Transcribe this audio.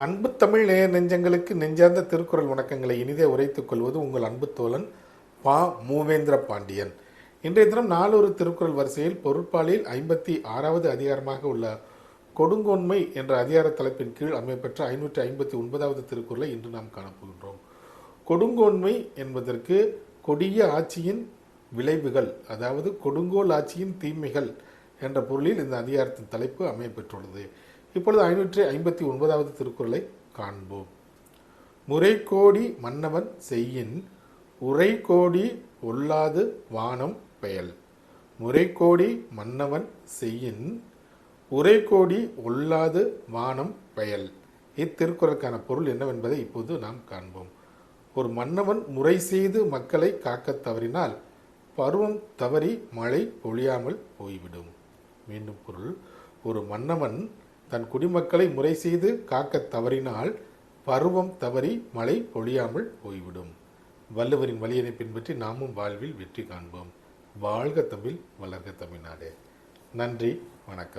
தமிழ் நேய நெஞ்சங்களுக்கு நெஞ்சார்ந்த திருக்குறள் வணக்கங்களை இனிதே உரைத்துக் கொள்வது உங்கள் அன்பு தோழன் பா. மூவேந்திர பாண்டியன். இன்றைய தினம் நாலொரு திருக்குறள் வரிசையில் பொருட்பாலில் ஐம்பத்தி ஆறாவது அதிகாரமாக உள்ள கொடுங்கோன்மை என்ற அதிகார தலைப்பின் கீழ் அமைப்பெற்ற ஐநூற்றி ஐம்பத்தி ஒன்பதாவது திருக்குறளை இன்று நாம் காணப்போகின்றோம் கொடுங்கோன்மை என்பதற்கு கொடிய ஆட்சியின் விளைவுகள் அதாவது கொடுங்கோல் ஆட்சியின் தீமைகள் என்ற பொருளில் இந்த அதிகாரத்தின் தலைப்பு அமையப்பெற்றுள்ளது இப்பொழுது ஐநூற்றி ஐம்பத்தி ஒன்பதாவது திருக்குறளை காண்போம். முறைகோடி மன்னவன் செய்யின் உரைகோடி ஒல்லாது வானம் பெயல். முறைகோடி மன்னவன் செய்யின் உரைகோடி ஒல்லாது வானம் பெயல். இத்திருக்குறளுக்கான பொருள் என்னவென்பதை இப்போது நாம் காண்போம். ஒரு மன்னவன் முறை செய்து மக்களை காக்கத் தவறினால் பருவம் தவறி மழை பொழியாமல் போய்விடும். மீண்டும் பொருள் ஒரு மன்னவன் தன் குடிமக்களை முறை செய்து காக்கத் தவறினால் பருவம் தவறி மழை பொழியாமல் போய்விடும். வள்ளுவரின் வழியினை பின்பற்றி நாமும் வாழ்வில் வெற்றி காண்போம். வாழ்க தமிழ் வளர்க தமிழ்நாடு. நன்றி வணக்கம்.